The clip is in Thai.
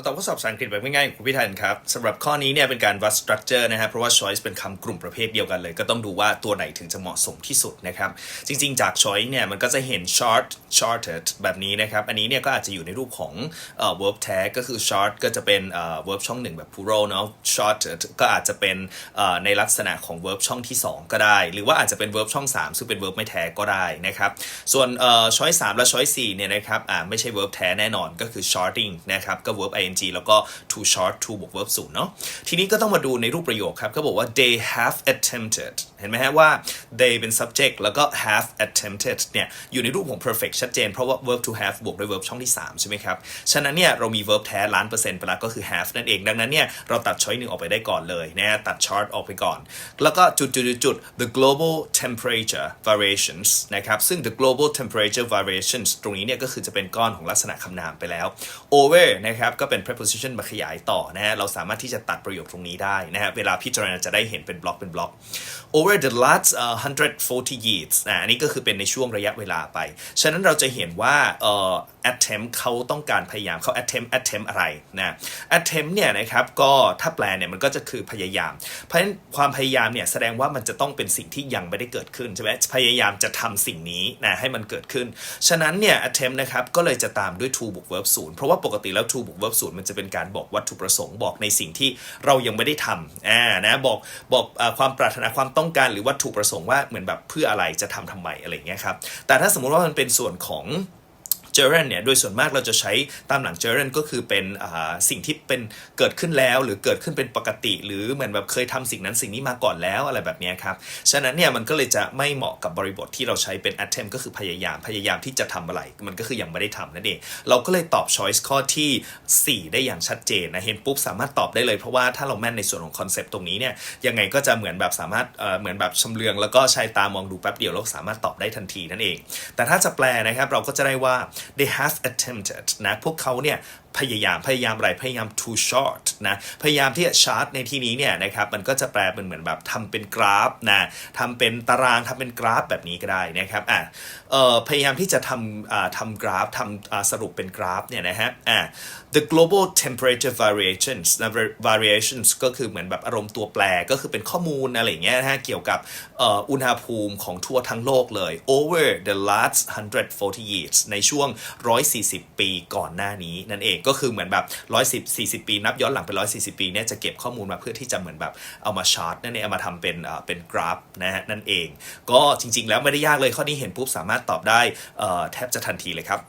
มาตอบข้อสอบภาษาอังกฤษแบบง่ายๆของคุณพิธันครับสำหรับข้อนี้เนี่ยเป็นการวัด structure นะครับเพราะว่า choice เป็นคำกลุ่มประเภทเดียวกันเลย ก็ต้องดูว่าตัวไหนถึงจะเหมาะสมที่สุดนะครับจริงๆจาก choice เนี่ยมันก็จะเห็น short shorted แบบนี้นะครับอันนี้เนี่ยก็อาจจะอยู่ในรูปของเอ่อ verb tag ก็คือ short ก็จะเป็นเอ่อ verb ช่องหนึ่งแบบ plural เนาะ shorted ก็อาจจะเป็นในลักษณะของ verb ช่องที่ 2 ก็ได้ หรือว่าอาจจะเป็น verb ช่อง 3 ซึ่งเป็น verb ไม่แท้ก็ได้นะครับส่วนเอ่อ choice 3และ choice 4เนี่ยนะครับอ่าไม่ใช่ verb แท้แน่นอนก็คือ shorting นะครับก็ verb ing แล้วก็ to short to บวก verb ศูนย์เนาะทีนี้ก็ต้องมาดูในรูปประโยคครับก็บอกว่า they have attempted เห็นไหมฮะว่า they เป็น subject แล้วก็ have attempted เนี่ยอยู่ในรูปของ perfect ชัดเจน เพราะว่า verb to have บวกด้วย verb ช่องที่ 3 ใช่ไหมครับ ฉะนั้นเนี่ยเรามี verb แท้ล้านเปอร์เซ็นต์ไปแล้วก็คือ have นั่นเอง ดังนั้นเนี่ยเราตัด choice หนึ่งออกไปได้ก่อนเลยนะฮะตัด chart ออกไปก่อน แล้วก็จุดจุดจุดจุด the global temperature variations นะครับซึ่ง the global temperature variations ตรงนี้เนี่ยก็คือจะเป็นก้อนของลักษณะคำนามไปแล้ว over นะครับก็เป็น preposition มาขยายต่อนะฮะเราสามารถที่จะตัดประโยคตรงนี้ได้นะฮะเวลาพิจารณาจะได้เห็นเป็นบล็อกเป็นบล็อก over the last uh, 140 years นะอันนี้ก็คือเป็นในช่วงระยะเวลาไป ฉะนั้นเราจะเห็นว่าเอ่อ attempt เขาต้องการพยายามเขา attempt attempt อะไรนะ attempt เนี่ยนะครับก็ถ้าแปลเนี่ยมันก็จะคือพยายาม เพราะฉะนั้นความพยายามเนี่ยแสดงว่ามันจะต้องเป็นสิ่งที่ยังไม่ได้เกิดขึ้นใช่ไหมพยายามจะทำสิ่งนี้นะให้มันเกิดขึ้น ฉะนั้นเนี่ย attempt นะครับก็เลยจะตามด้วย to บวก verb ศูนย์เพราะว่าปกติแล้ว to บวก verb ศูนย์มันจะเป็นการบอกวัตถุประสงค์บอกในสิ่งที่เรายังไม่ได้ทำอ่านะบอกบอกอความปรารถนาความต้องการหรือวัตถุประสงค์ว่าเหมือนแบบเพื่ออะไรจะทำทำไมอะไรเงี้ยครับแต่ถ้าสมมุติว่ามันเป็นส่วนของ g e r u n เนี่ยโดยส่วนมากเราจะใช้ตามหลัง gerund ก็คือเป็นสิ่งที่เป็นเกิดขึ้นแล้ว หรือเกิดขึ้นเป็นปกติ หรือเหมือนแบบเคยทำสิ่งนั้นสิ่งนี้มาก่อนแล้วอะไรแบบนี้ครับฉะนั้นเนี่ยมันก็เลยจะไม่เหมาะกับบริบทที่เราใช้เป็น attempt ก็คือพยายามพยายามที่จะทำอะไร มันก็คือยังไม่ได้ทำนั่นเองเราก็เลยตอบ choice ข้อทีสี่ 4 ได้อย่างชัดเจนนะเห็นปุ๊บสามารถตอบได้เลยเพราะว่าถ้าเราแม่นในส่วนของคอนเซปต์ตรงนี้เนี่ยยังไงก็จะเหมือนแบบสามารถเอ่อเหมือนแบบชำเลือง แล้วก็ใช้ตามองดูแป๊บเดียวแล้วสามารถตอบได้ทันทีนั่นเอง แต่ถ้าจะแปลนะครับเราก็จะได้ว่า they have attempted นะพวกเขาเนี่ย พยายามพยายามอะไรพยายาม to short นะพยายามที่จะ chart ในที่นี้เนี่ยนะครับมันก็จะแปลเป็นเหมือนแบบทำเป็นกราฟนะทำเป็นตารางทำเป็นกราฟแบบนี้ก็ได้นะครับอะเอ่อพยายามที่จะทำอ่าทำกราฟทำสรุปเป็นกราฟเนี่ยนะฮะอะ the global temperature variations นะ variations ก็คือเหมือนแบบอารมณ์ตัวแปรก็คือเป็นข้อมูลอะไรเงี้ยนะฮะเกี่ยวกับอุณหภูมิของทั่วทั้งโลกเลย over the last 140 years ในช่วง 140 ปีก่อนหน้านี้นั่นเองก็คือเหมือนแบบ110 40ปี นับย้อนหลังไป140ปีเนี่ยจะเก็บข้อมูลมาเพื่อที่จะเหมือนแบบเอามาชาร์ตนั่นเองเอามาทำเป็นเอ่อเป็นกราฟนะฮะนั่นเอง ก็จริง ๆ แล้วไม่ได้ยากเลยข้อนี้เห็นปุ๊บสามารถตอบได้เอ่อแทบจะทันทีเลยครับ